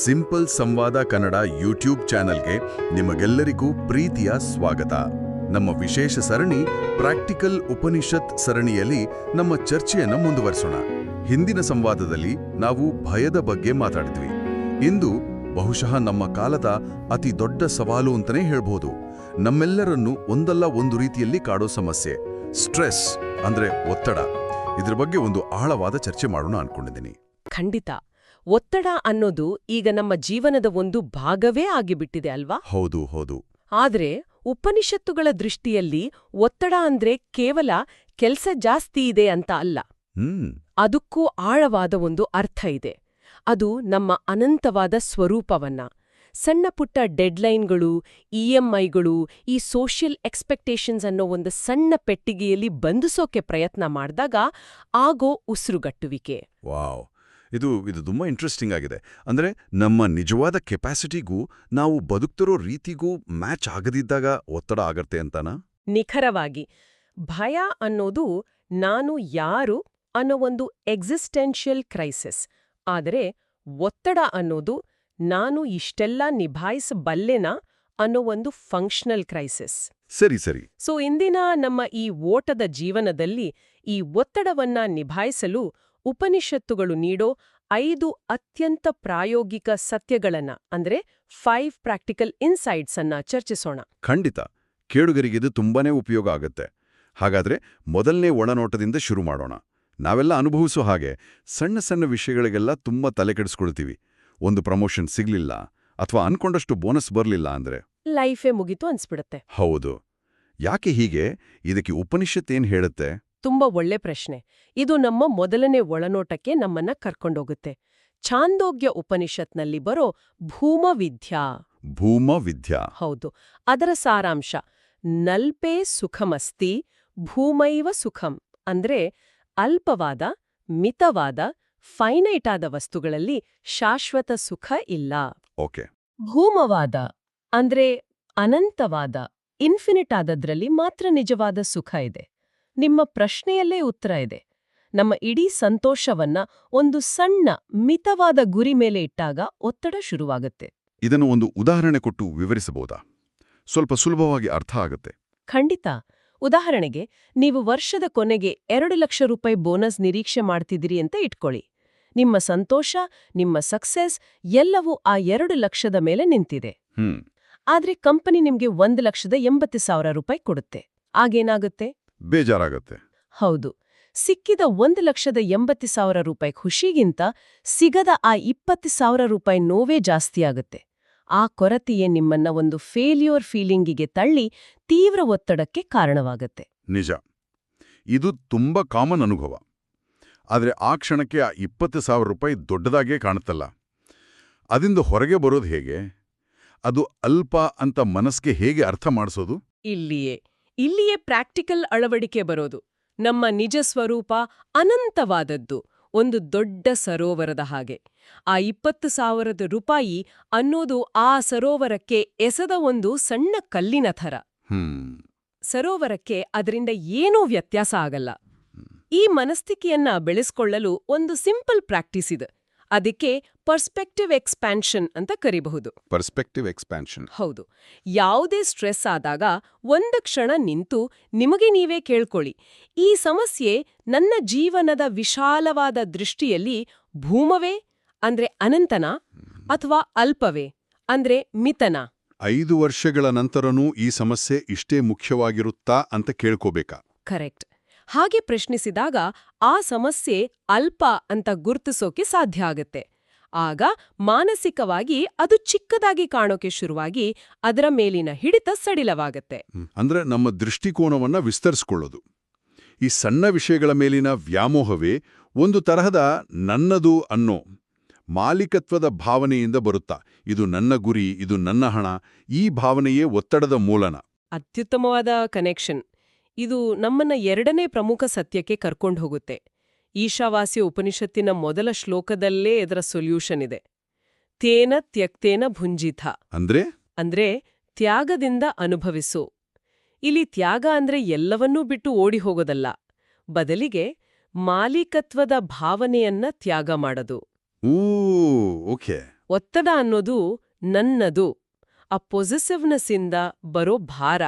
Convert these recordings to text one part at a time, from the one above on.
Simple ಸಂವಾದ Kannada YouTube ಚಾನೆಲ್ಗೆ ನಿಮಗೆಲ್ಲರಿಗೂ ಪ್ರೀತಿಯ ಸ್ವಾಗತ. ನಮ್ಮ ವಿಶೇಷ ಸರಣಿ ಪ್ರಾಕ್ಟಿಕಲ್ ಉಪನಿಷತ್ ಸರಣಿಯಲ್ಲಿ ನಮ್ಮ ಚರ್ಚೆಯನ್ನು ಮುಂದುವರಿಸೋಣ. ಹಿಂದಿನ ಸಂವಾದದಲ್ಲಿ ನಾವು ಭಯದ ಬಗ್ಗೆ ಮಾತಾಡಿದ್ವಿ. ಇಂದು ಬಹುಶಃ ನಮ್ಮ ಕಾಲದ ಅತಿ ದೊಡ್ಡ ಸವಾಲು ಅಂತಲೇ ಹೇಳ್ಬೋದು. ನಮ್ಮೆಲ್ಲರನ್ನು ಒಂದಲ್ಲ ಒಂದು ರೀತಿಯಲ್ಲಿ ಕಾಡೋ ಸಮಸ್ಯೆ, ಸ್ಟ್ರೆಸ್ ಅಂದ್ರೆ ಒತ್ತಡ. ಇದ್ರ ಬಗ್ಗೆ ಒಂದು ಆಳವಾದ ಚರ್ಚೆ ಮಾಡೋಣ ಅನ್ಕೊಂಡಿದ್ದೀನಿ. ಖಂಡಿತ. ಒತ್ತಡ ಅನ್ನೋದು ಈಗ ನಮ್ಮ ಜೀವನದ ಒಂದು ಭಾಗವೇ ಆಗಿಬಿಟ್ಟಿದೆ ಅಲ್ವಾ? ಹೌದು ಹೌದು. ಆದ್ರೆ ಉಪನಿಷತ್ತುಗಳ ದೃಷ್ಟಿಯಲ್ಲಿ ಒತ್ತಡ ಅಂದ್ರೆ ಕೇವಲ ಕೆಲ್ಸ ಜಾಸ್ತಿ ಇದೆ ಅಂತ ಅಲ್ಲ. ಅದಕ್ಕೂ ಆಳವಾದ ಒಂದು ಅರ್ಥ ಇದೆ. ಅದು ನಮ್ಮ ಅನಂತವಾದ ಸ್ವರೂಪವನ್ನ. ಸಣ್ಣಪುಟ್ಟ ಡೆಡ್ಲೈನ್ಗಳು ಇಎಂಐಗಳು ಈ ಸೋಷಿಯಲ್ ಎಕ್ಸ್ಪೆಕ್ಟೇಷನ್ಸ್ ಅನ್ನೋ ಒಂದು ಸಣ್ಣ ಪೆಟ್ಟಿಗೆಯಲ್ಲಿ ಬಂಧಿಸೋಕೆ ಪ್ರಯತ್ನ ಮಾಡಿದಾಗ ಆಗೋ ಉಸಿರುಗಟ್ಟುವಿಕೆ. ವಾವ್. ಇದು ಇದು ತುಂಬಾ ಇಂಟ್ರೆಸ್ಟಿಂಗ್ ಆಗಿದೆ. ಅಂದ್ರೆ ನಮ್ಮ ನಿಜವಾದ ಕೆಪಾಸಿಟಿಗೂ ನಾವು ಬದುಕ್ತಿರೋ ರೀತಿಗೂ ಮ್ಯಾಚ್ ಆಗದಿದ್ದಾಗ ಒತ್ತಡ ಆಗತ್ತೆ ಅಂತಾನ? ನಿಖರವಾಗಿ. ಭಯ ಅನ್ನೋದು ನಾನು ಯಾರು ಅನ್ನೋ ಒಂದು ಎಕ್ಸಿಸ್ಟೆನ್ಷಿಯಲ್ ಕ್ರೈಸಿಸ್ ಆದರೆ ಒತ್ತಡ ಅನ್ನೋದು ನಾನು ಇಷ್ಟೆಲ್ಲ ನಿಭಾಯಿಸಬಲ್ಲೆನಾ ಅನ್ನೋ ಒಂದು ಫಂಕ್ಷನಲ್ ಕ್ರೈಸಿಸ್ ಸರಿ ಸರಿ. ಸೊ ಇಂದಿನ ನಮ್ಮ ಈ ಓಟದ ಜೀವನದಲ್ಲಿ ಈ ಒತ್ತಡವನ್ನ ನಿಭಾಯಿಸಲು ಉಪನಿಷತ್ತುಗಳು ನೀಡೋ ಐದು ಅತ್ಯಂತ ಪ್ರಾಯೋಗಿಕ ಸತ್ಯಗಳನ್ನ ಅಂದ್ರೆ ಫೈವ್ ಪ್ರಾಕ್ಟಿಕಲ್ ಇನ್ಸೈಟ್ಸ್ ಅನ್ನ ಚರ್ಚಿಸೋಣ. ಖಂಡಿತ. ಕೇಳುಗರಿಗೆ ಇದು ತುಂಬಾನೇ ಉಪಯೋಗ ಆಗುತ್ತೆ. ಹಾಗಾದ್ರೆ ಮೊದಲನೇ ಒಳನೋಟದಿಂದ ಶುರು ಮಾಡೋಣ. ನಾವೆಲ್ಲ ಅನುಭವಿಸೋ ಹಾಗೆ ಸಣ್ಣ ಸಣ್ಣ ವಿಷಯಗಳಿಗೆಲ್ಲ ತುಂಬಾ ತಲೆ ಕೆಡಿಸ್ಕೊಳ್ತೀವಿ. ಒಂದು ಪ್ರಮೋಷನ್ ಸಿಗ್ಲಿಲ್ಲ ಅಥವಾ ಅನ್ಕೊಂಡಷ್ಟು ಬೋನಸ್ ಬರಲಿಲ್ಲ ಅಂದ್ರೆ. ಲೈಫೇ ಮುಗಿತು ಅನ್ಸ್ಬಿಡುತ್ತೆ. ಹೌದು. ಯಾಕೆ ಹೀಗೆ? ಇದಕ್ಕೆ ಉಪನಿಷತ್ ಏನ್ ಹೇಳುತ್ತೆ? ತುಂಬಾ ಒಳ್ಳೆ ಪ್ರಶ್ನೆ. ಇದು ನಮ್ಮ ಮೊದಲನೇ ಒಳನೋಟಕ್ಕೆ ನಮ್ಮನ್ನ ಕರ್ಕೊಂಡೋಗುತ್ತೆ. ಛಾಂದೋಗ್ಯ ಉಪನಿಷತ್ನಲ್ಲಿ ಬರೋ ಭೂಮವಿದ್ಯಾ. ಭೂಮವಿದ್ಯಾ. ಹೌದು. ಅದರ ಸಾರಾಂಶ ನಲ್ಪೇ ಸುಖಮಸ್ತಿ ಭೂಮೈವ ಸುಖಂ ಅಂದ್ರೆ ಅಲ್ಪವಾದ ಮಿತವಾದ ಫೈನೈಟ್ ಆದ ವಸ್ತುಗಳಲ್ಲಿ ಶಾಶ್ವತ ಸುಖ ಇಲ್ಲ. ಓಕೆ. ಭೂಮವಾದ ಅಂದ್ರೆ ಅನಂತವಾದ ಇನ್ಫಿನಿಟ್ ಆದದ್ರಲ್ಲಿ ಮಾತ್ರ ನಿಜವಾದ ಸುಖ ಇದೆ. ನಿಮ್ಮ ಪ್ರಶ್ನೆಯಲ್ಲೇ ಉತ್ತರ ಇದೆ. ನಮ್ಮ ಇಡೀ ಸಂತೋಷವನ್ನ ಒಂದು ಸಣ್ಣ ಮಿತವಾದ ಗುರಿ ಮೇಲೆ ಇಟ್ಟಾಗ ಒತ್ತಡ ಶುರುವಾಗುತ್ತೆ. ಇದನ್ನು ಒಂದು ಉದಾಹರಣೆ ಕೊಟ್ಟು ವಿವರಿಸಬಹುದಾ? ಸ್ವಲ್ಪ ಸುಲಭವಾಗಿ ಅರ್ಥ ಆಗುತ್ತೆ. ಖಂಡಿತ. ಉದಾಹರಣೆಗೆ ನೀವು ವರ್ಷದ ಕೊನೆಗೆ ಎರಡು ಲಕ್ಷ ರೂಪಾಯಿ ಬೋನಸ್ ನಿರೀಕ್ಷೆ ಮಾಡ್ತಿದ್ದೀರಿ ಅಂತ ಇಟ್ಕೊಳ್ಳಿ. ನಿಮ್ಮ ಸಂತೋಷ ನಿಮ್ಮ ಸಕ್ಸೆಸ್ ಎಲ್ಲವೂ ಆ ಎರಡು ಲಕ್ಷದ ಮೇಲೆ ನಿಂತಿದೆ. ಆದ್ರೆ ಕಂಪನಿ ನಿಮ್ಗೆ ಒಂದು ಲಕ್ಷದ ಎಂಬತ್ತು ಸಾವಿರ ರೂಪಾಯಿ ಕೊಡುತ್ತೆ. ಆಗೇನಾಗುತ್ತೆ? ಬೇಜಾರಾಗತ್ತೆ. ಹೌದು. ಸಿಕ್ಕಿದ ಒಂದು ಲಕ್ಷದ ಎಂಬತ್ತು ಸಾವಿರ ರೂಪಾಯಿ ಖುಷಿಗಿಂತ ಸಿಗದ ಆ ಇಪ್ಪತ್ತು ಸಾವಿರ ರೂಪಾಯಿ ನೋವೇ ಜಾಸ್ತಿಯಾಗುತ್ತೆ ಆ ಕೊರತೆಯೇ ನಿಮ್ಮನ್ನ ಒಂದು ಫೇಲ್ಯೂರ್ ಫೀಲಿಂಗಿಗೆ ತಳ್ಳಿ ತೀವ್ರ ಒತ್ತಡಕ್ಕೆ ಕಾರಣವಾಗತ್ತೆ. ನಿಜ. ಇದು ತುಂಬಾ ಕಾಮನ್ ಅನುಭವ. ಆದರೆ ಆ ಕ್ಷಣಕ್ಕೆ ಆ ಇಪ್ಪತ್ತು ಸಾವಿರ ರೂಪಾಯಿ ದೊಡ್ಡದಾಗೇ ಕಾಣುತ್ತಲ್ಲ. ಅದಿಂದ ಹೊರಗೆ ಬರೋದು ಹೇಗೆ? ಅದು ಅಲ್ಪ ಅಂತ ಮನಸ್ಸಿಗೆ ಹೇಗೆ ಅರ್ಥ ಮಾಡಿಸೋದು? ಇಲ್ಲಿಯೇ. ಇಲ್ಲಿಯೇ ಪ್ರಾಕ್ಟಿಕಲ್ ಅಳವಡಿಕೆ ಬರೋದು ನಮ್ಮ ನಿಜ ಸ್ವರೂಪ ಅನಂತವಾದದ್ದು ಒಂದು ದೊಡ್ಡ ಸರೋವರದ ಹಾಗೆ. ಆ ಇಪ್ಪತ್ತು ಸಾವಿರದ ರೂಪಾಯಿ ಅನ್ನೋದು ಆ ಸರೋವರಕ್ಕೆ ಎಸೆದ ಒಂದು ಸಣ್ಣ ಕಲ್ಲಿನ ಥರ. ಸರೋವರಕ್ಕೆ ಅದರಿಂದ ಏನೂ ವ್ಯತ್ಯಾಸ ಆಗಲ್ಲ. ಈ ಮನಸ್ಥಿತಿಯನ್ನ ಬೆಳೆಸ್ಕೊಳ್ಳಲು ಒಂದು ಸಿಂಪಲ್ ಪ್ರಾಕ್ಟೀಸ್ ಇದೆ. ಅದಕ್ಕೆ ಪರ್ಸ್ಪೆಕ್ಟಿವ್ ಎಕ್ಸ್ಪ್ಯಾನ್ಷನ್ ಅಂತ ಕರಿಬಹುದು. Perspective expansion. ಹೌದು. ಯಾವುದೇ ಸ್ಟ್ರೆಸ್ ಆದಾಗ ಒಂದು ಕ್ಷಣ ನಿಂತು ನಿಮಗೆ ನೀವೇ ಕೇಳ್ಕೊಳ್ಳಿ. ಈ ಸಮಸ್ಯೆ ನನ್ನ ಜೀವನದ ವಿಶಾಲವಾದ ದೃಷ್ಟಿಯಲ್ಲಿ ಭೂಮವೇ ಅಂದ್ರೆ ಅನಂತನ ಅಥವಾ ಅಲ್ಪವೇ ಅಂದ್ರೆ ಮಿತನ? ಐದು ವರ್ಷಗಳ ನಂತರನೂ ಈ ಸಮಸ್ಯೆ ಇಷ್ಟೇ ಮುಖ್ಯವಾಗಿರುತ್ತಾ ಅಂತ ಕೇಳ್ಕೋಬೇಕಾ? ಕರೆಕ್ಟ್. ಹಾಗೆ ಪ್ರಶ್ನಿಸಿದಾಗ ಆ ಸಮಸ್ಯೆ ಅಲ್ಪ ಅಂತ ಗುರ್ತಿಸೋಕೆ ಸಾಧ್ಯ ಆಗತ್ತೆ. ಆಗ ಮಾನಸಿಕವಾಗಿ ಅದು ಚಿಕ್ಕದಾಗಿ ಕಾಣೋಕೆ ಶುರುವಾಗಿ ಅದರ ಮೇಲಿನ ಹಿಡಿತ ಸಡಿಲವಾಗತ್ತೆ. ಅಂದ್ರೆ ನಮ್ಮ ದೃಷ್ಟಿಕೋನವನ್ನ ವಿಸ್ತರಿಸ್ಕೊಳ್ಳೋದು. ಈ ಸಣ್ಣ ವಿಷಯಗಳ ಮೇಲಿನ ವ್ಯಾಮೋಹವೇ ಒಂದು ತರಹದ ನನ್ನದು ಅನ್ನೋ ಮಾಲೀಕತ್ವದ ಭಾವನೆಯಿಂದ ಬರುತ್ತಾ. ಇದು ನನ್ನ ಗುರಿ ಇದು ನನ್ನ ಹಣ ಈ ಭಾವನೆಯೇ ಒತ್ತಡದ ಮೂಲನ. ಅತ್ಯುತ್ತಮವಾದ ಕನೆಕ್ಷನ್ ಇದು ನಮ್ಮನ್ನ ಎರಡನೇ ಪ್ರಮುಖ ಸತ್ಯಕ್ಕೆ ಕರ್ಕೊಂಡು ಹೋಗುತ್ತೆ. ಈಶಾವಾಸ್ಯ ಉಪನಿಷತ್ತಿನ ಮೊದಲ ಶ್ಲೋಕದಲ್ಲೇ ಇದರ ಸೊಲ್ಯೂಷನ್ ಇದೆ. ತೇನ ತ್ಯಕ್ತೇನ ಭುಂಜಿತ. ಅಂದ್ರೆ? ಅಂದ್ರೆ ತ್ಯಾಗದಿಂದ ಅನುಭವಿಸು. ಇಲ್ಲಿ ತ್ಯಾಗ ಅಂದ್ರೆ ಎಲ್ಲವನ್ನೂ ಬಿಟ್ಟು ಓಡಿ ಹೋಗೋದಲ್ಲ. ಬದಲಿಗೆ ಮಾಲೀಕತ್ವದ ಭಾವನೆಯನ್ನ ತ್ಯಾಗ ಮಾಡದು. ಓಕೆ. ಒತ್ತಡ ಅನ್ನೋದು ನನ್ನದು. ಆ ಪೊಸೆಸಿವ್ನೆಸ್ ಇಂದ ಬರೋ ಭಾರ.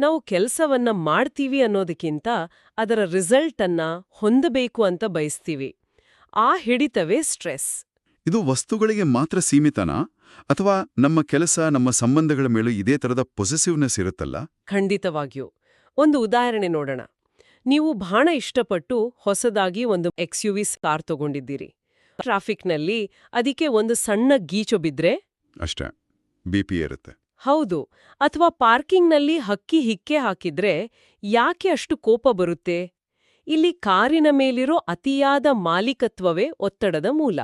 ನಾವು ಕೆಲಸವನ್ನ ಮಾಡ್ತೀವಿ ಅನ್ನೋದಕ್ಕಿಂತ ಅದರ ರಿಸಲ್ಟ್ ಅನ್ನ ಹೊಂದಬೇಕು ಅಂತ ಬಯಸ್ತೀವಿ. ಆ ಹಿಡಿತವೇ ಸ್ಟ್ರೆಸ್. ಇದು ವಸ್ತುಗಳಿಗೆ ಮಾತ್ರ ಸೀಮಿತನಾ? ಅಥವಾ ನಮ್ಮ ಕೆಲಸ ನಮ್ಮ ಸಂಬಂಧಗಳ ಮೇಲೂ ಇದೇ ತರದ ಪೊಸೆಸಿವ್ನೆಸ್ ಇರುತ್ತಲ್ಲ? ಖಂಡಿತವಾಗಿಯೂ. ಒಂದು ಉದಾಹರಣೆ ನೋಡೋಣ. ನೀವು ಬಹಳ ಇಷ್ಟಪಟ್ಟು ಹೊಸದಾಗಿ ಒಂದು ಎಕ್ಸ್ ಯು ವಿಸ್ ಕಾರ್ ತಗೊಂಡಿದ್ದೀರಿ. ಟ್ರಾಫಿಕ್ನಲ್ಲಿ ಅದಕ್ಕೆ ಒಂದು ಸಣ್ಣ ಗೀಚು ಬಿದ್ರೆ? ಅಷ್ಟೇ. ಬಿ ಪಿ ಇರುತ್ತೆ. ಹೌದು ಅಥವಾ ಪಾರ್ಕಿಂಗ್ನಲ್ಲಿ ಹಕ್ಕಿ ಹಿಕ್ಕೆ ಹಾಕಿದ್ರೆ ಯಾಕೆ ಅಷ್ಟು ಕೋಪ ಬರುತ್ತೆ? ಇಲ್ಲಿ ಕಾರಿನ ಮೇಲಿರೋ ಅತಿಯಾದ ಮಾಲೀಕತ್ವವೇ ಒತ್ತಡದ ಮೂಲ.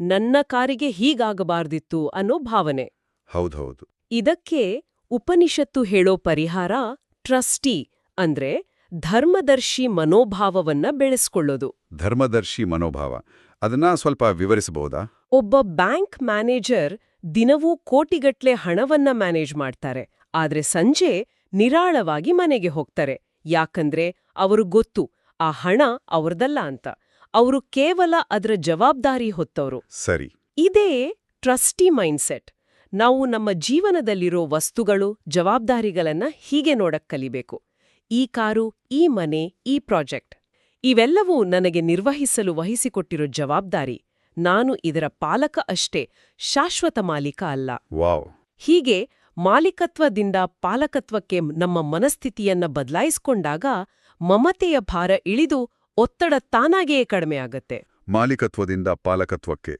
ನನ್ನ ಕಾರಿಗೆ ಹೀಗಾಗಬಾರ್ದಿತ್ತು ಅನ್ನೋ ಭಾವನೆ. ಹೌದೌದು. ಇದಕ್ಕೆ ಉಪನಿಷತ್ತು ಹೇಳೋ ಪರಿಹಾರ ಟ್ರಸ್ಟಿ ಅಂದ್ರೆ ಧರ್ಮದರ್ಶಿ ಮನೋಭಾವವನ್ನ ಬೆಳೆಸ್ಕೊಳ್ಳೋದು. ಧರ್ಮದರ್ಶಿ ಮನೋಭಾವ. ಅದನ್ನ ಸ್ವಲ್ಪ ವಿವರಿಸಬಹುದಾ? ಒಬ್ಬ ಬ್ಯಾಂಕ್ ಮ್ಯಾನೇಜರ್ ದಿನವೂ ಕೋಟಿಗಟ್ಲೆ ಹಣವನ್ನ ಮ್ಯಾನೇಜ್ ಮಾಡ್ತಾರೆ. ಆದ್ರೆ ಸಂಜೆ ನಿರಾಳವಾಗಿ ಮನೆಗೆ ಹೋಗ್ತಾರೆ. ಯಾಕಂದ್ರೆ ಅವರು ಗೊತ್ತು ಆ ಹಣ ಅವ್ರದಲ್ಲ ಅಂತ. ಅವರು ಕೇವಲ ಅದರ ಜವಾಬ್ದಾರಿ ಹೊತ್ತವರು. ಸರಿ. ಇದೇ ಟ್ರಸ್ಟಿ ಮೈಂಡ್ಸೆಟ್. ನಾವು ನಮ್ಮ ಜೀವನದಲ್ಲಿರೋ ವಸ್ತುಗಳು ಜವಾಬ್ದಾರಿಗಳನ್ನ ಹೀಗೆ ನೋಡಕ್ ಕಲಿಬೇಕು. ಈ ಕಾರು ಈ ಮನೆ ಈ ಪ್ರಾಜೆಕ್ಟ್. ಇವೆಲ್ಲವೂ ನನಗೆ ನಿರ್ವಹಿಸಲು ವಹಿಸಿಕೊಟ್ಟಿರೋ ಜವಾಬ್ದಾರಿ. ನಾನು ಇದರ ಪಾಲಕ ಅಷ್ಟೇ ಶಾಶ್ವತ ಮಾಲೀಕ ಅಲ್ಲ. ವಾವ್. ಹೀಗೆ ಮಾಲೀಕತ್ವದಿಂದ ಪಾಲಕತ್ವಕ್ಕೆ ನಮ್ಮ ಮನಸ್ಥಿತಿಯನ್ನ ಬದಲಾಯಿಸಿಕೊಂಡಾಗ ಮಮತೆಯ ಭಾರ ಇಳಿದು ಒತ್ತಡ ತಾನಾಗಿಯೇ ಕಡಿಮೆ ಆಗತ್ತೆ. ಮಾಲೀಕತ್ವದಿಂದ ಪಾಲಕತ್ವಕ್ಕೆ.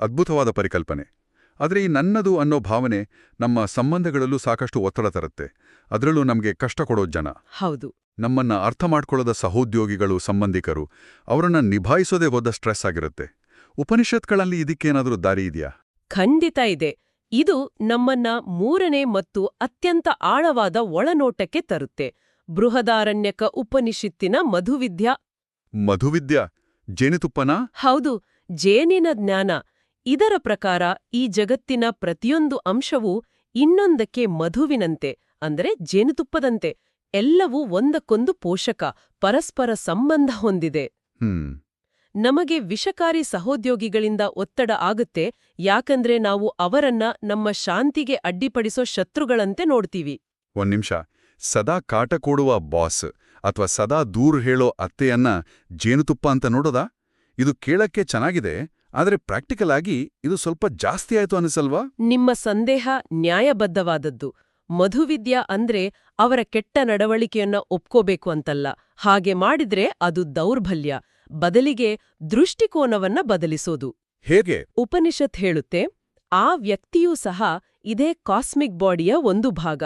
ಅದ್ಭುತವಾದ ಪರಿಕಲ್ಪನೆ. ಆದರೆ ಈ ನನ್ನದು ಅನ್ನೋ ಭಾವನೆ ನಮ್ಮ ಸಂಬಂಧಗಳಲ್ಲೂ ಸಾಕಷ್ಟು ಒತ್ತಡ ತರುತ್ತೆ. ಅದರಲ್ಲೂ ನಮಗೆ ಕಷ್ಟ ಕೊಡೋ ಜನ. ಹೌದು. ನಮ್ಮನ್ನ ಅರ್ಥ ಮಾಡ್ಕೊಳ್ಳೋದ ಸಹೋದ್ಯೋಗಿಗಳು ಸಂಬಂಧಿಕರು ಅವರನ್ನ ನಿಭಾಯಿಸೋದೇ ಹೋದ ಸ್ಟ್ರೆಸ್ ಆಗಿರುತ್ತೆ. ಉಪನಿಷತ್ಗಳಲ್ಲಿ ಇದಕ್ಕೇನಾದರೂ ದಾರಿ ಇದೆಯಾ? ಖಂಡಿತ ಇದೆ. ಇದು ನಮ್ಮನ್ನ ಮೂರನೇ ಮತ್ತು ಅತ್ಯಂತ ಆಳವಾದ ಒಳನೋಟಕ್ಕೆ ತರುತ್ತೆ. ಬೃಹದಾರಣ್ಯಕ ಉಪನಿಷತ್ತಿನ ಮಧುವಿದ್ಯಾ. ಮಧುವಿದ್ಯ? ಜೇನುತುಪ್ಪನ? ಹೌದು ಜೇನಿನ ಜ್ಞಾನ. ಇದರ ಪ್ರಕಾರ ಈ ಜಗತ್ತಿನ ಪ್ರತಿಯೊಂದು ಅಂಶವೂ ಇನ್ನೊಂದಕ್ಕೆ ಮಧುವಿನಂತೆ ಅಂದರೆ ಜೇನುತುಪ್ಪದಂತೆ ಎಲ್ಲವೂ ಒಂದಕ್ಕೊಂದು ಪೋಷಕ ಪರಸ್ಪರ ಸಂಬಂಧ ಹೊಂದಿದೆ. ಹ್ಮ್. ನಮಗೆ ವಿಷಕಾರಿ ಸಹೋದ್ಯೋಗಿಗಳಿಂದ ಒತ್ತಡ ಆಗುತ್ತೆ ಯಾಕಂದ್ರೆ ನಾವು ಅವರನ್ನ ನಮ್ಮ ಶಾಂತಿಗೆ ಅಡ್ಡಿಪಡಿಸೋ ಶತ್ರುಗಳಂತೆ ನೋಡ್ತೀವಿ. ಒಂದ್ ನಿಮಿಷ. ಸದಾ ಕಾಟ ಕೊಡುವ ಬಾಸ್ ಅಥವಾ ಸದಾ ದೂರ್ ಹೇಳೋ ಅತ್ತೆಯನ್ನ ಜೇನುತುಪ್ಪ ಅಂತ ನೋಡೋದಾ? ಇದು ಕೇಳಕ್ಕೆ ಚೆನ್ನಾಗಿದೆ ಆದರೆ ಪ್ರಾಕ್ಟಿಕಲ್ ಆಗಿ ಇದು ಸ್ವಲ್ಪ ಜಾಸ್ತಿ ಆಯ್ತು ಅನಿಸಲ್ವಾ? ನಿಮ್ಮ ಸಂದೇಹ ನ್ಯಾಯಬದ್ಧವಾದದ್ದು. ಮಧುವಿದ್ಯ ಅಂದ್ರೆ ಅವರ ಕೆಟ್ಟ ನಡವಳಿಕೆಯನ್ನ ಒಪ್ಕೋಬೇಕು ಅಂತಲ್ಲ. ಹಾಗೆ ಮಾಡಿದ್ರೆ ಅದು ದೌರ್ಬಲ್ಯ. ಬದಲಿಗೆ ದೃಷ್ಟಿಕೋನವನ್ನ ಬದಲಿಸೋದು. ಹೇಗೆ? ಉಪನಿಷತ್ ಹೇಳುತ್ತೆ ಆ ವ್ಯಕ್ತಿಯೂ ಸಹ ಇದೇ ಕಾಸ್ಮಿಕ್ ಬಾಡಿಯ ಒಂದು ಭಾಗ.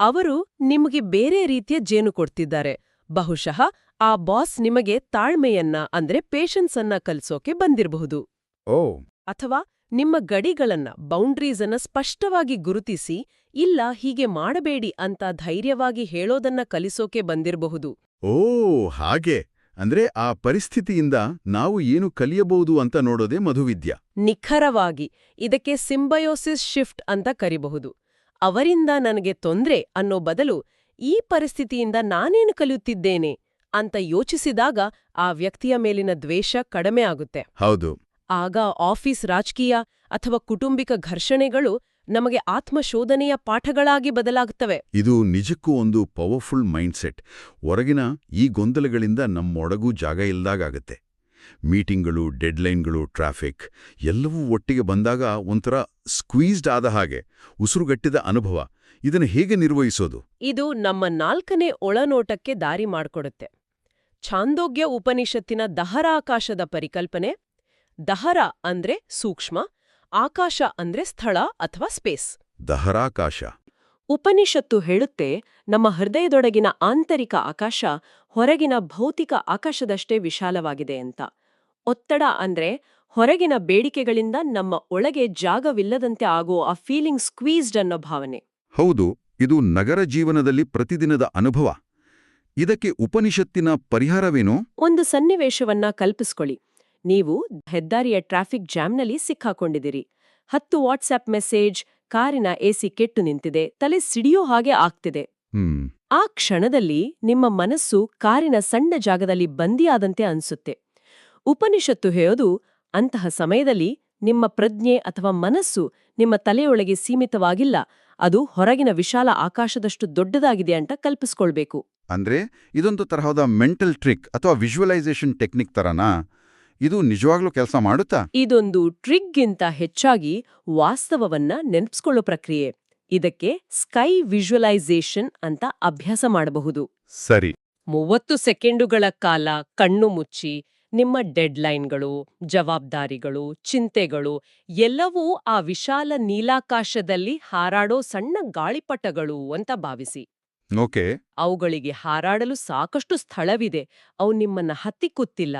ಅವರು ನಿಮಗೆ ಬೇರೆ ರೀತಿಯ ಜೇನು ಕೊಡ್ತಿದ್ದಾರೆ. ಬಹುಶಃ ಆ ಬಾಸ್ ನಿಮಗೆ ತಾಳ್ಮೆಯನ್ನ ಅಂದ್ರೆ ಪೇಷನ್ಸ್ ಅನ್ನ ಕಲ್ಸೋಕೆ ಬಂದಿರಬಹುದು. ಓ. ಅಥವಾ ನಿಮ್ಮ ಗಡಿಗಳನ್ನ ಬೌಂಡ್ರೀಸನ್ನ ಅನ್ನ ಸ್ಪಷ್ಟವಾಗಿ ಗುರುತಿಸಿ ಇಲ್ಲ ಹೀಗೆ ಮಾಡಬೇಡಿ ಅಂತ ಧೈರ್ಯವಾಗಿ ಹೇಳೋದನ್ನ ಕಲಿಸೋಕೆ ಬಂದಿರಬಹುದು. ಓ ಹಾಗೆ. ಅಂದ್ರೆ ಆ ಪರಿಸ್ಥಿತಿಯಿಂದ ನಾವು ಏನು ಕಲಿಯಬಹುದು ಅಂತ ನೋಡೋದೇ ಮಧುವಿದ್ಯ. ನಿಖರವಾಗಿ ಇದಕ್ಕೆ ಸಿಂಬಯೋಸಿಸ್ ಶಿಫ್ಟ್ ಅಂತ ಕರಿಬಹುದು. ಅವರಿಂದ ನನಗೆ ತೊಂದ್ರೆ ಅನ್ನೋ ಬದಲು ಈ ಪರಿಸ್ಥಿತಿಯಿಂದ ನಾನೇನು ಕಲಿಯುತ್ತಿದ್ದೇನೆ ಅಂತ ಯೋಚಿಸಿದಾಗ ಆ ವ್ಯಕ್ತಿಯ ಮೇಲಿನ ದ್ವೇಷ ಕಡಿಮೆ ಆಗುತ್ತೆ. ಹೌದು. ಆಗ ಆಫೀಸ್ ರಾಜಕೀಯ ಅಥವಾ ಕುಟುಂಬಿಕ ಘರ್ಷಣೆಗಳು ನಮಗೆ ಆತ್ಮಶೋಧನೆಯ ಪಾಠಗಳಾಗಿ ಬದಲಾಗುತ್ತವೆ. ಇದು ನಿಜಕ್ಕೂ ಒಂದು ಪವರ್ಫುಲ್ ಮೈಂಡ್ಸೆಟ್. ಹೊರಗಿನ ಈ ಗೊಂದಲಗಳಿಂದ ನಮ್ಮೊಡಗೂ ಜಾಗ ಇಲ್ದಾಗತ್ತೆ ಮೀಟಿಂಗ್ಗಳು ಡೆಡ್ಲೈನ್ಗಳು ಟ್ರಾಫಿಕ್ ಎಲ್ಲವೂ ಒಟ್ಟಿಗೆ ಬಂದಾಗ ಒಂಥರ ಸ್ಕ್ವೀಸ್ಡ್ ಆದ ಹಾಗೆ ಉಸಿರುಗಟ್ಟಿದ ಅನುಭವ. ಇದನ್ನು ಹೇಗೆ ನಿರ್ವಹಿಸೋದು? ಇದು ನಮ್ಮ ನಾಲ್ಕನೇ ಒಳನೋಟಕ್ಕೆ ದಾರಿ ಮಾಡಿಕೊಡುತ್ತೆ. ಛಾಂದೋಗ್ಯ ಉಪನಿಷತ್ತಿನ ದಹರಾಕಾಶದ ಪರಿಕಲ್ಪನೆ ದಹರ ಅಂದ್ರೆ ಸೂಕ್ಷ್ಮ ಆಕಾಶ ಅಂದ್ರೆ ಸ್ಥಳ ಅಥವಾ ಸ್ಪೇಸ್. ದಹರಾಕಾಶ. ಉಪನಿಷತ್ತು ಹೇಳುತ್ತೆ ನಮ್ಮ ಹೃದಯದೊಳಗಿನ ಆಂತರಿಕ ಆಕಾಶ ಹೊರಗಿನ ಭೌತಿಕ ಆಕಾಶದಷ್ಟೇ ವಿಶಾಲವಾಗಿದೆ ಅಂತ. ಒತ್ತಡ ಅಂದ್ರೆ ಹೊರಗಿನ ಬೇಡಿಕೆಗಳಿಂದ ನಮ್ಮ ಒಳಗೆ ಜಾಗವಿಲ್ಲದಂತೆ ಆಗೋ ಆ ಫೀಲಿಂಗ್ ಸ್ಕ್ವೀಸ್ಡ್ ಅನ್ನೋ ಭಾವನೆ. ಹೌದು ಇದು ನಗರ ಜೀವನದಲ್ಲಿ ಪ್ರತಿದಿನದ ಅನುಭವ. ಇದಕ್ಕೆ ಉಪನಿಷತ್ತಿನ ಪರಿಹಾರವೇನು? ಒಂದು ಸನ್ನಿವೇಶವನ್ನ ಕಲ್ಪಿಸ್ಕೊಳ್ಳಿ. ನೀವು ಹೆದ್ದಾರಿಯ ಟ್ರಾಫಿಕ್ ಜಾಮ್ನಲ್ಲಿ ಸಿಕ್ಕಾಕೊಂಡಿದ್ದೀರಿ. ಹತ್ತು ವಾಟ್ಸ್ಆಪ್ ಮೆಸೇಜ್ ಕಾರಿನ ಎಸಿ ಕೆಟ್ಟು ನಿಂತಿದೆ ತಲೆ ಸಿಡಿಯೋ ಹಾಗೆ ಆಗ್ತಿದೆ. ಆ ಕ್ಷಣದಲ್ಲಿ ನಿಮ್ಮ ಮನಸ್ಸು ಕಾರಿನ ಸಣ್ಣ ಜಾಗದಲ್ಲಿ ಬಂದಿಯಾದಂತೆ ಅನ್ಸುತ್ತೆ. ಉಪನಿಷತ್ತು ಹೇಳೋದು ಅಂತಹ ಸಮಯದಲ್ಲಿ ನಿಮ್ಮ ಪ್ರಜ್ಞೆ ಅಥವಾ ಮನಸ್ಸು ನಿಮ್ಮ ತಲೆಯೊಳಗೆ ಸೀಮಿತವಾಗಿಲ್ಲ ಅದು ಹೊರಗಿನ ವಿಶಾಲ ಆಕಾಶದಷ್ಟು ದೊಡ್ಡದಾಗಿದೆ ಅಂತ ಕಲ್ಪಿಸ್ಕೊಳ್ಬೇಕು. ಅಂದ್ರೆ ಇದೊಂದು ತರಹದ ಮೆಂಟಲ್ ಟ್ರಿಕ್ ಅಥವಾ ವಿಜುವಲೈಸೇಷನ್ ಟೆಕ್ನಿಕ್ ತರನಾ? ಇದು ನಿಜವಾಗ್ಲೂ ಕೆಲಸ ಮಾಡುತ್ತಾ? ಇದೊಂದು ಟ್ರಿಕ್ಗಿಂತ ಹೆಚ್ಚಾಗಿ ವಾಸ್ತವವನ್ನ ನೆನಪಿಸ್ಕೊಳ್ಳೋ ಪ್ರಕ್ರಿಯೆ. ಇದಕ್ಕೆ ಸ್ಕೈ ವಿಜುವಲೈಸೇಷನ್ ಅಂತ ಅಭ್ಯಾಸ ಮಾಡಬಹುದು. ಸರಿ. ಮೂವತ್ತು ಸೆಕೆಂಡುಗಳ ಕಾಲ ಕಣ್ಣು ಮುಚ್ಚಿ ನಿಮ್ಮ ಡೆಡ್ಲೈನ್ಗಳು ಜವಾಬ್ದಾರಿಗಳು ಚಿಂತೆಗಳು ಎಲ್ಲವೂ ಆ ವಿಶಾಲ ನೀಲಾಕಾಶದಲ್ಲಿ ಹಾರಾಡೋ ಸಣ್ಣ ಗಾಳಿಪಟಗಳು ಅಂತ ಭಾವಿಸಿ. ಓಕೆ. ಅವುಗಳಿಗೆ ಹಾರಾಡಲು ಸಾಕಷ್ಟು ಸ್ಥಳವಿದೆ. ಅವು ನಿಮ್ಮನ್ನ ಹತ್ತಿಕ್ಕುತ್ತಿಲ್ಲ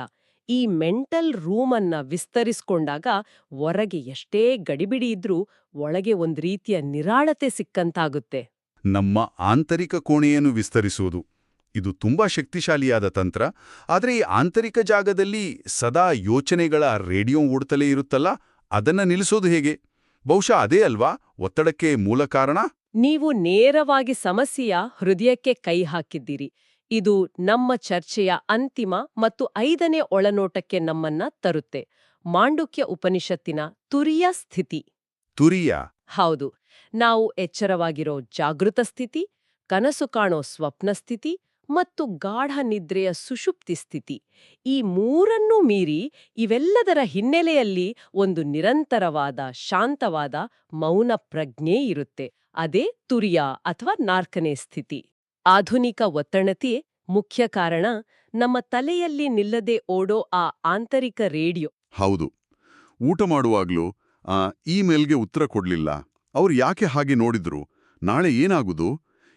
ಈ ಮೆಂಟಲ್ ರೂಮನ್ನ ವಿಸ್ತರಿಸ್ಕೊಂಡಾಗ ಹೊರಗೆ ಎಷ್ಟೇ ಗಡಿಬಿಡಿ ಇದ್ರೂ ಒಳಗೆ ಒಂದ್ ರೀತಿಯ ನಿರಾಳತೆ ಸಿಕ್ಕಂತಾಗುತ್ತೆ. ನಮ್ಮ ಆಂತರಿಕ ಕೋಣೆಯನ್ನು ವಿಸ್ತರಿಸುವುದು. ಇದು ತುಂಬಾ ಶಕ್ತಿಶಾಲಿಯಾದ ತಂತ್ರ. ಆದರೆ ಈ ಆಂತರಿಕ ಜಾಗದಲ್ಲಿ ಸದಾ ಯೋಚನೆಗಳ ರೇಡಿಯೋ ಓಡ್ತಲೇ ಇರುತ್ತಲ್ಲ ಅದನ್ನ ನಿಲ್ಲಿಸೋದು ಹೇಗೆ? ಬಹುಶಃ ಅದೇ ಅಲ್ವಾ? ಒತ್ತಡಕ್ಕೆ ಮೂಲ ಕಾರಣ? ನೀವು ನೇರವಾಗಿ ಸಮಸ್ಯೆಯ ಹೃದಯಕ್ಕೆ ಕೈ ಹಾಕಿದ್ದೀರಿ. ಇದು ನಮ್ಮ ಚರ್ಚೆಯ ಅಂತಿಮ ಮತ್ತು ಐದನೇ ಒಳನೋಟಕ್ಕೆ ನಮ್ಮನ್ನ ತರುತ್ತೆ. ಮಾಂಡುಕ್ಯ ಉಪನಿಷತ್ತಿನ ತುರಿಯ ಸ್ಥಿತಿ. ತುರಿಯ. ಹೌದು. ನಾವು ಎಚ್ಚರವಾಗಿರೋ ಜಾಗೃತ ಸ್ಥಿತಿ ಕನಸು ಕಾಣೋ ಸ್ವಪ್ನ ಸ್ಥಿತಿ ಮತ್ತು ಗಾಢ ನಿದ್ರೆಯ ಸುಷುಪ್ತಿ ಸ್ಥಿತಿ. ಈ ಮೂರನ್ನೂ ಮೀರಿ ಇವೆಲ್ಲದರ ಹಿನ್ನೆಲೆಯಲ್ಲಿ ಒಂದು ನಿರಂತರವಾದ ಶಾಂತವಾದ ಮೌನ ಪ್ರಜ್ಞೆ ಇರುತ್ತೆ. ಅದೇ ತುರಿಯ ಅಥವಾ ನಾಲ್ಕನೇ ಸ್ಥಿತಿ. ಆಧುನಿಕ ಒತ್ತಣತೆ ಮುಖ್ಯ ಕಾರಣ ನಮ್ಮ ತಲೆಯಲ್ಲಿ ನಿಲ್ಲದೆ ಓಡೋ ಆ ಆಂತರಿಕ ರೇಡಿಯೋ. ಹೌದು. ಊಟ ಮಾಡುವಾಗ್ಲೂ ಆ ಇಮೇಲ್ಗೆ ಉತ್ತರ ಕೊಡ್ಲಿಲ್ಲ. ಅವ್ರು ಯಾಕೆ ಹಾಗೆ ನೋಡಿದ್ರು? ನಾಳೆ ಏನಾಗುದು?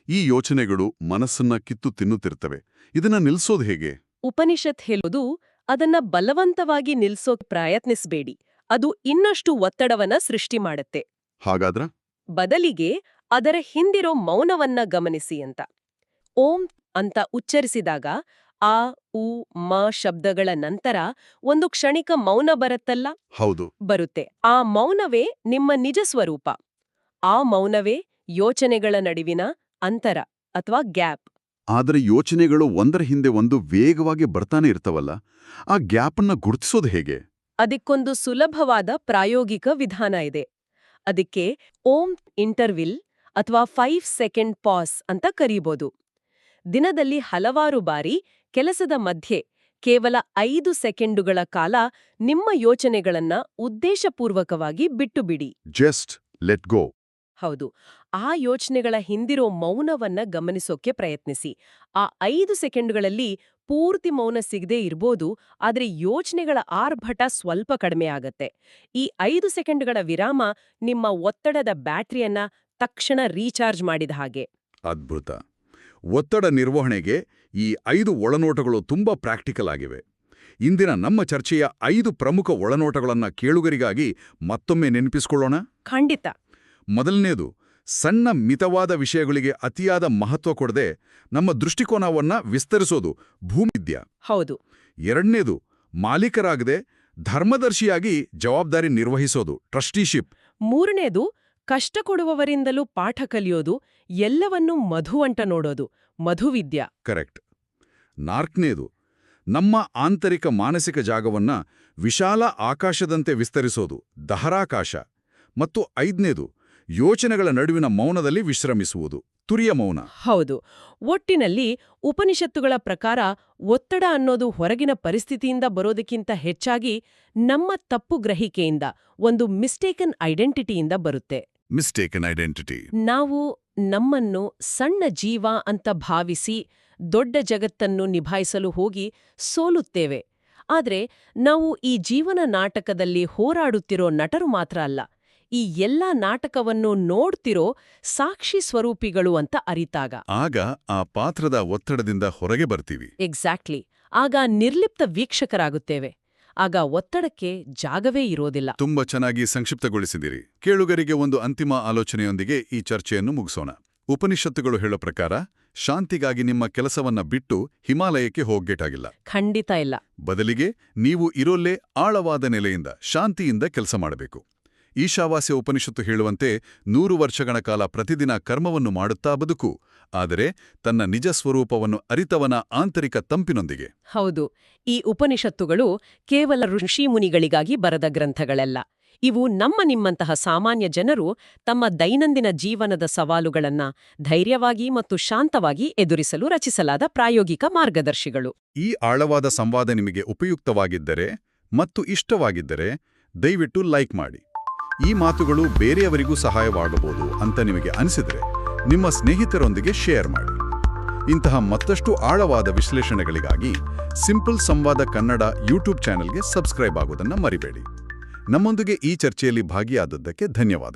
ಈ ಯೋಚನೆಗಳು ಮನಸ್ಸನ್ನ ಕಿತ್ತು ತಿನ್ನುತ್ತಿರ್ತವೆ. ಇದನ್ನ ನಿಲ್ಸೋದು ಹೇಗೆ? ಉಪನಿಷತ್ ಹೇಳೋದು ಅದನ್ನ ಬಲವಂತವಾಗಿ ನಿಲ್ಸೋಕ್ ಪ್ರಯತ್ನಿಸಬೇಡಿ. ಅದು ಇನ್ನಷ್ಟು ಒತ್ತಡವನ್ನ ಸೃಷ್ಟಿ ಮಾಡುತ್ತೆ. ಹಾಗಾದ್ರ? ಬದಲಿಗೆ ಅದರ ಹಿಂದಿರೋ ಮೌನವನ್ನ ಗಮನಿಸಿ ಅಂತ. ಓಂ ಅಂತ ಉಚ್ಚರಿಸಿದಾಗ ಆ ಉ ಮ ಶಬ್ದಗಳ ನಂತರ ಒಂದು ಕ್ಷಣಿಕ ಮೌನ ಬರುತ್ತಲ್ಲ? ಹೌದು. ಬರುತ್ತೆ. ಆ ಮೌನವೇ ನಿಮ್ಮ ನಿಜ ಸ್ವರೂಪ. ಆ ಮೌನವೇ ಯೋಚನೆಗಳ ನಡುವಿನ ಅಂತರ ಅಥವಾ ಗ್ಯಾಪ್. ಆದರೆ ಯೋಚನೆಗಳು ಒಂದರ ಹಿಂದೆ ಒಂದು ವೇಗವಾಗಿ ಬರ್ತಾನೆ ಇರ್ತವಲ್ಲ ಆ ಗ್ಯಾಪನ್ನ ಗುರುತಿಸೋದು ಹೇಗೆ? ಅದಕ್ಕೊಂದು ಸುಲಭವಾದ ಪ್ರಾಯೋಗಿಕ ವಿಧಾನ ಇದೆ. ಅದಕ್ಕೆ ಓಂ ಇಂಟರ್ವಿಲ್ ಅಥವಾ ಫೈವ್ ಸೆಕೆಂಡ್ ಪಾಸ್ ಅಂತ ಕರೀಬೋದು. ದಿನದಲ್ಲಿ ಹಲವಾರು ಬಾರಿ ಕೆಲಸದ ಮಧ್ಯೆ ಕೇವಲ ಐದು ಸೆಕೆಂಡುಗಳ ಕಾಲ ನಿಮ್ಮ ಯೋಚನೆಗಳನ್ನ ಉದ್ದೇಶಪೂರ್ವಕವಾಗಿ ಬಿಟ್ಟುಬಿಡಿ. ಜಸ್ಟ್ ಲೆಟ್ ಗೋ ಹೌದು ಆ ಯೋಚನೆಗಳ ಹಿಂದಿರೋ ಮೌನವನ್ನ ಗಮನಿಸೋಕೆ ಪ್ರಯತ್ನಿಸಿ. ಆ ಐದು ಸೆಕೆಂಡುಗಳಲ್ಲಿ ಪೂರ್ತಿ ಮೌನ ಸಿಗದೇ ಇರ್ಬೋದು ಆದರೆ ಯೋಚನೆಗಳ ಆರ್ಭಟ ಸ್ವಲ್ಪ ಕಡಿಮೆ ಆಗತ್ತೆ. ಈ ಐದು ಸೆಕೆಂಡ್ಗಳ ವಿರಾಮ ನಿಮ್ಮ ಒತ್ತಡದ ಬ್ಯಾಟ್ರಿಯನ್ನ ತಕ್ಷಣ ರೀಚಾರ್ಜ್ ಮಾಡಿದ ಹಾಗೆ. ಅದ್ಭುತ. ಒತ್ತಡ ನಿರ್ವಹಣೆಗೆ ಈ ಐದು ಒಳನೋಟಗಳು ತುಂಬಾ ಪ್ರಾಕ್ಟಿಕಲ್ ಆಗಿವೆ. ಇಂದಿನ ನಮ್ಮ ಚರ್ಚೆಯ ಐದು ಪ್ರಮುಖ ಒಳನೋಟಗಳನ್ನು ಕೇಳುಗರಿಗಾಗಿ ಮತ್ತೊಮ್ಮೆ ನೆನಪಿಸಿಕೊಳ್ಳೋಣ. ಖಂಡಿತ. ಮೊದಲನೆಯದು ಸಣ್ಣ ಮಿತವಾದ ವಿಷಯಗಳಿಗೆ ಅತಿಯಾದ ಮಹತ್ವ ಕೊಡದೆ ನಮ್ಮ ದೃಷ್ಟಿಕೋನವನ್ನ ವಿಸ್ತರಿಸೋದು ಭೂಮಿದ್ಯ ಹೌದು. ಎರಡನೇದು ಮಾಲೀಕರಾಗದೆ ಧರ್ಮದರ್ಶಿಯಾಗಿ ಜವಾಬ್ದಾರಿ ನಿರ್ವಹಿಸೋದು ಟ್ರಸ್ಟಿಶಿಪ್ ಮೂರನೇದು ಕಷ್ಟ ಕೊಡುವವರಿಂದಲೂ ಪಾಠ ಕಲಿಯೋದು ಎಲ್ಲವನ್ನೂ ಮಧುವಂಟ ನೋಡೋದು ಮಧುವಿದ್ಯ. ಕರೆಕ್ಟ್. ನಾಲ್ಕನೇದು ನಮ್ಮ ಆಂತರಿಕ ಮಾನಸಿಕ ಜಾಗವನ್ನ ವಿಶಾಲ ಆಕಾಶದಂತೆ ವಿಸ್ತರಿಸೋದು ದಹರಾಕಾಶ ಮತ್ತು ಐದನೇದು ಯೋಚನೆಗಳ ನಡುವಿನ ಮೌನದಲ್ಲಿ ವಿಶ್ರಮಿಸುವುದು ತುರಿಯ ಮೌನ. ಹೌದು. ಒಟ್ಟಿನಲ್ಲಿ ಉಪನಿಷತ್ತುಗಳ ಪ್ರಕಾರ ಒತ್ತಡ ಅನ್ನೋದು ಹೊರಗಿನ ಪರಿಸ್ಥಿತಿಯಿಂದ ಬರೋದಕ್ಕಿಂತ ಹೆಚ್ಚಾಗಿ ನಮ್ಮ ತಪ್ಪು ಗ್ರಹಿಕೆಯಿಂದ ಒಂದು ಮಿಸ್ಟೇಕನ್ ಐಡೆಂಟಿಟಿಯಿಂದ ಬರುತ್ತೆ. ಮಿಸ್ಟೇಕನ್ ಐಡೆಂಟಿಟಿ ನಾವು ನಮ್ಮನ್ನು ಸಣ್ಣ ಜೀವ ಅಂತ ಭಾವಿಸಿ ದೊಡ್ಡ ಜಗತ್ತನ್ನು ನಿಭಾಯಿಸಲು ಹೋಗಿ ಸೋಲುತ್ತೇವೆ. ಆದರೆ ನಾವು ಈ ಜೀವನ ನಾಟಕದಲ್ಲಿ ಹೋರಾಡುತ್ತಿರೋ ನಟರು ಮಾತ್ರ ಅಲ್ಲ ಈ ಎಲ್ಲ ನಾಟಕವನ್ನು ನೋಡ್ತಿರೋ ಸಾಕ್ಷಿ ಸ್ವರೂಪಿಗಳು ಅಂತ ಅರಿತಾಗ. ಆಗ ಆ ಪಾತ್ರದ ಒತ್ತಡದಿಂದ ಹೊರಗೆ ಬರ್ತೀವಿ. ಎಕ್ಸಾಕ್ಟ್ಲಿ ಆಗ ನಿರ್ಲಿಪ್ತ ವೀಕ್ಷಕರಾಗುತ್ತೇವೆ. ಆಗ ಒತ್ತಡಕ್ಕೆ ಜಾಗವೇ ಇರೋದಿಲ್ಲ. ತುಂಬಾ ಚೆನ್ನಾಗಿ ಸಂಕ್ಷಿಪ್ತಗೊಳಿಸಿದಿರಿ ಕೇಳುಗರಿಗೆ ಒಂದು ಅಂತಿಮ ಆಲೋಚನೆಯೊಂದಿಗೆ ಈ ಚರ್ಚೆಯನ್ನು ಮುಗಿಸೋಣ. ಉಪನಿಷತ್ತುಗಳು ಹೇಳೋ ಪ್ರಕಾರ ಶಾಂತಿಗಾಗಿ ನಿಮ್ಮ ಕೆಲಸವನ್ನ ಬಿಟ್ಟು ಹಿಮಾಲಯಕ್ಕೆ ಹೋಗ್ಗೇಟಾಗಿಲ್ಲ ಖಂಡಿತ ಇಲ್ಲ. ಬದಲಿಗೆ ನೀವು ಇರೋಲ್ಲೇ ಆಳವಾದ ನೆಲೆಯಿಂದ ಶಾಂತಿಯಿಂದ ಕೆಲಸ ಮಾಡಬೇಕು. ಈಶಾವಾಸ್ಯ ಉಪನಿಷತ್ತು ಹೇಳುವಂತೆ ನೂರು ವರ್ಷಗಳ ಕಾಲ ಪ್ರತಿದಿನ ಕರ್ಮವನ್ನು ಮಾಡುತ್ತಾ ಬದುಕು ಆದರೆ ತನ್ನ ನಿಜ ಸ್ವರೂಪವನ್ನು ಅರಿತವನ ಆಂತರಿಕ ತಂಪಿನೊಂದಿಗೆ. ಹೌದು ಈ ಉಪನಿಷತ್ತುಗಳು ಕೇವಲ ಋಷಿಮುನಿಗಳಿಗಾಗಿ ಬರದ ಗ್ರಂಥಗಳಲ್ಲ. ಇವು ನಮ್ಮ ನಿಮ್ಮಂತಹ ಸಾಮಾನ್ಯ ಜನರು ತಮ್ಮ ದೈನಂದಿನ ಜೀವನದ ಸವಾಲುಗಳನ್ನ ಧೈರ್ಯವಾಗಿ ಮತ್ತು ಶಾಂತವಾಗಿ ಎದುರಿಸಲು ರಚಿಸಲಾದ ಪ್ರಾಯೋಗಿಕ ಮಾರ್ಗದರ್ಶಿಗಳು. ಈ ಆಳವಾದ ಸಂವಾದ ನಿಮಗೆ ಉಪಯುಕ್ತವಾಗಿದ್ದರೆ ಮತ್ತು ಇಷ್ಟವಾಗಿದ್ದರೆ ದಯವಿಟ್ಟು ಲೈಕ್ ಮಾಡಿ. ಈ ಮಾತುಗಳು ಬೇರೆಯವರಿಗೂ ಸಹಾಯವಾಗಬಹುದು ಅಂತ ನಿಮಗೆ ಅನಿಸಿದರೆ ನಿಮ್ಮ ಸ್ನೇಹಿತರೊಂದಿಗೆ ಶೇರ್ ಮಾಡಿ. ಇಂತಹ ಮತ್ತಷ್ಟು ಆಳವಾದ ವಿಶ್ಲೇಷಣೆಗಳಿಗಾಗಿ ಸಿಂಪಲ್ ಸಂವಾದ ಕನ್ನಡ ಯೂಟ್ಯೂಬ್ ಚಾನೆಲ್ಗೆ ಸಬ್ಸ್ಕ್ರೈಬ್ ಆಗೋದನ್ನು ಮರಿಬೇಡಿ. ನಮ್ಮೊಂದಿಗೆ ಈ ಚರ್ಚೆಯಲ್ಲಿ ಭಾಗಿಯಾದದ್ದಕ್ಕೆ ಧನ್ಯವಾದ